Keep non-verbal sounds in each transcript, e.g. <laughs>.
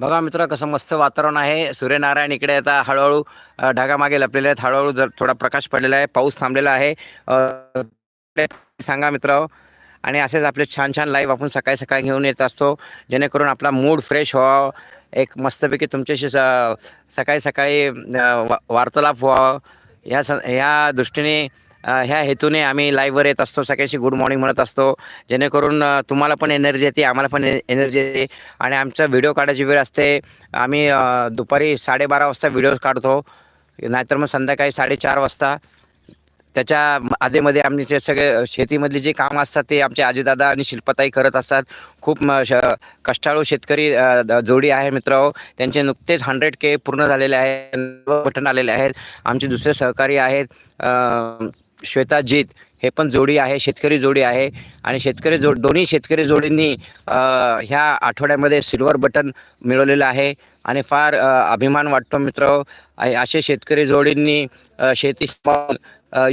बघा मित्र कसं मस्त वातावरण आहे. सूर्यनारायण इकडे आता हळूहळू ढगामागे लपलेले आहेत. हळूहळू जर थोडा प्रकाश पडलेला आहे पाऊस थांबलेला आहे. सांगा मित्र आणि असेच आपले छान छान लाईव्ह आपण सकाळी सकाळी घेऊन येत असतो. जेणेकरून आपला मूड फ्रेश व्हावं. एक मस्तपैकी तुमच्याशी स सकाळी सकाळी वार्तालाप व्हावं. ह्या स ह्या दृष्टीने ह्या हेतूने आम्ही लाईव्हवर येत असतो. सगळ्याशी गुड मॉर्निंग म्हणत असतो. जेणेकरून तुम्हाला पण एनर्जी येते आम्हाला पण एनर्जी येते. आणि आमचा व्हिडिओ काढायची वेळ असते. आम्ही दुपारी साडेबारा वाजता व्हिडिओ काढतो. नाहीतर मग संध्याकाळी साडेचार वाजता. त्याच्या आधीमध्ये आमचे सगळे शेतीमधली जे कामं असतात ते आमचे आजीदादा आणि शिल्पताई करत असतात. खूप श कष्टाळू शेतकरी जोडी आहे मित्र. त्यांचे नुकतेच हंड्रेड के पूर्ण झालेले आहेत. बटन आलेले आहेत. आमचे दुसरे सहकारी आहेत. श्वेता जीत हे पण जोडी आहे शेतकरी जोडी आहे. आणि शेतकरी जो दोन्ही शेतकरी जोडींनी ह्या आठवड्यामध्ये सिल्वर बटन मिळवलेलं आहे. आणि फार अभिमान वाटतो मित्र. असे शेतकरी जोडींनी शेती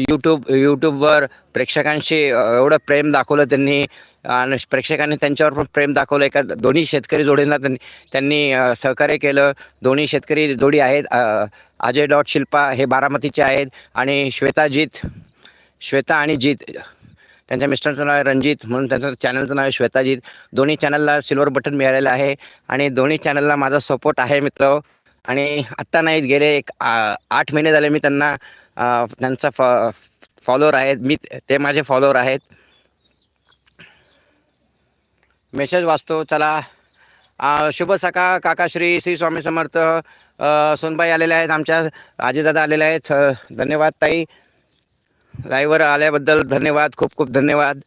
यूट्यूब यूट्यूबवर प्रेक्षकांशी एवढं प्रेम दाखवलं त्यांनी. आणि प्रेक्षकांनी त्यांच्यावर पण प्रेम दाखवलं. एका दोन्ही शेतकरी जोडींना त्यांनी त्यांनी सहकार्य केलं. दोन्ही शेतकरी जोडी आहेत. अजय डॉट शिल्पा हे बारामतीचे आहेत. आणि श्वेताजीत श्वेता आणि जीत. त्यांच्या मिस्टरचं नाव आहे रणजित म्हणून त्यांचं चॅनलचं नाव आहे श्वेताजीत. दोन्ही चॅनलला सिल्वर बटन मिळालेलं आहे आणि दोन्ही चॅनलला माझा सपोर्ट आहे मित्र. आणि आत्ता नाही गेले एक आ, आठ महिने झाले मी त्यांना त्यांचा फॉ फॉलोअर आहेत. मी ते माझे फॉलोअर आहेत. मेसेज वाचतो चला. शुभ सका काकाश्री श्री स्वामी समर्थ. सोनबाई आलेले आहेत आमच्या आजीदादा आलेले आहेत. धन्यवाद ताई. लाईव्हवर आल्याबद्दल धन्यवाद खूप खूप धन्यवाद.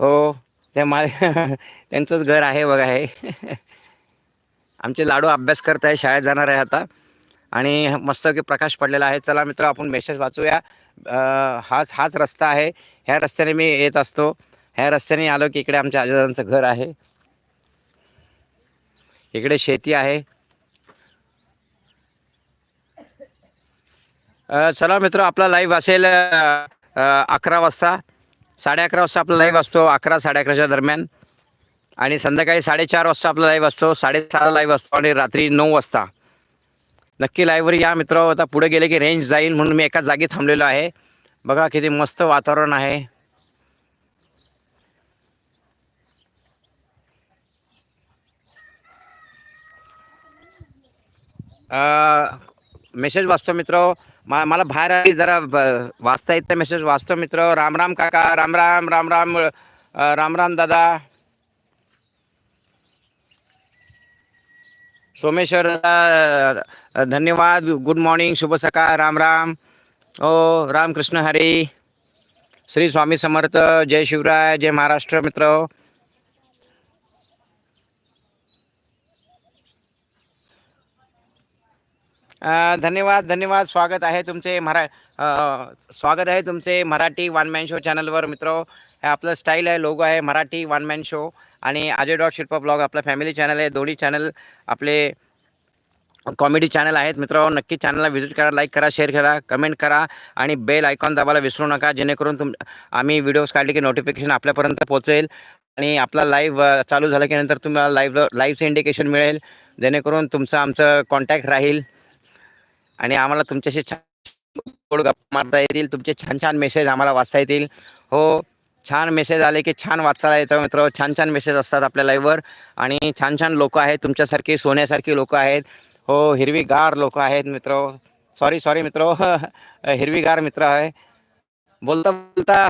हो ते मा <laughs> त्यांचंच घर आहे बघा हे. <laughs> आमचे लाडू अभ्यास करत आहे शाळेत जाणार आहे आता. आणि मस्त की प्रकाश पडलेला आहे. चला मित्र आपण मेसेज वाचूया. हाच हाच रस्ता आहे. ह्या रस्त्याने मी येत असतो. ह्या रस्त्याने आलो की इकडे आमच्या आजोबांचं घर आहे. इकडे शेती आहे. चला मित्र आपला लाईव्ह असेल. अकरा वाजता. साडे अकरा वाजता आपला लाईव्ह असतो. अकरा साडे अकराच्या दरम्यान. आणि संध्याकाळी साडेचार वाजता आपला लाईव्ह असतो. साडेसहाला लाईव्ह असतो. आणि रात्री नऊ वाजता. नक्की लाईव्हवर या मित्र आता पुढे गेले की रेंज जाईल म्हणून मी एका जागी थांबलेलो आहे. बघा किती मस्त वातावरण आहे. मेसेज वाचतो मित्र मा मला बाहेर आली जरा ब- वाचता येत नाही मेसेज वाचतो मित्र. राम राम काका. राम राम राम राम राम राम दादा. सोमेश्वर दादा धन्यवाद. गुड मॉर्निंग शुभ सकाळ. राम राम. ओ रामकृष्ण हरी. श्री स्वामी समर्थ. जय शिवराय. जय महाराष्ट्र मित्र. धन्यवाद धन्यवाद स्वागत आहे तुमचे मरा स्वागत आहे तुमचे मराठी वन मॅन शो चॅनलवर मित्र हे आपलं स्टाईल आहे लोगो आहे मराठी वन मॅन शो आणि अजय डॉट शिल्प ब्लॉग आपला फॅमिली चॅनल आहे. दोन्ही चॅनल आपले कॉमेडी चॅनल आहेत. मित्र नक्की चॅनलला व्हिजिट करा लाईक करा शेअर करा कमेंट करा आणि बेल आयकॉन दाबायला विसरू नका. जेणेकरून तुम आम्ही व्हिडिओज काढले की नोटिफिकेशन आपल्यापर्यंत पोहोचेल आणि आपला लाईव्ह चालू झालं की नंतर तुम्हाला लाईव्ह लाईव्हचं इंडिकेशन मिळेल. जेणेकरून तुमचं आमचं कॉन्टॅक्ट राहील. आणि आम्हाला तुमच्याशी छान गप्पा मारता येतील. तुमचे छान छान मेसेज आम्हाला वाचता येतील. हो छान मेसेज आले की छान वाचायला येतं मित्र. छान छान मेसेज असतात आपल्या लाईव्हवर आणि छान छान लोक आहेत. तुमच्यासारखी सोन्यासारखी लोक आहेत. हो हिरवीगार लोक आहेत मित्र. सॉरी सॉरी मित्र. <laughs> हिरवीगार मित्र आहे. बोलता बोलता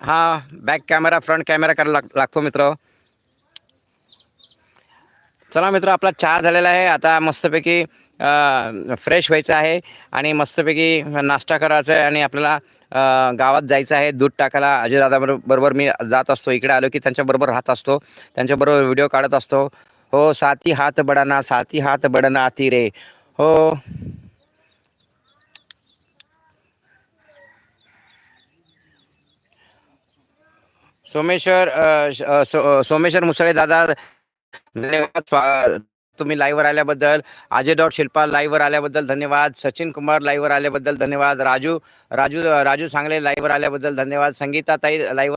हा बॅक कॅमेरा फ्रंट कॅमेरा करायला लाग लागतो मित्र. चला मित्र आपला चहा झालेला आहे. आता मस्तपैकी फ्रेश व्हायचं आहे आणि मस्तपैकी नाश्ता करायचा आहे आणि आपल्याला गावात जायचं आहे. दूध टाकायला अजयदादा बरोबर मी जात असतो. इकडे आलो की त्यांच्याबरोबर राहत असतो. त्यांच्याबरोबर व्हिडिओ काढत असतो. हो साती हात बडाना साती हात बडाना आती रे. हो. सोमेश्वर सो सोमेश्वर मुसळे दादा धन्यवाद. स्वा- तुम्ही लाईव्हवर आल्याबद्दल. अजय डॉट शिल्पा लाईव्हवर आल्याबद्दल धन्यवाद. सचिन कुमार लाईव्हवर आल्याबद्दल धन्यवाद. राजू राजू राजू सांगले लाईव्हवर आल्याबद्दल धन्यवाद. संगीता ताई लाईव्ह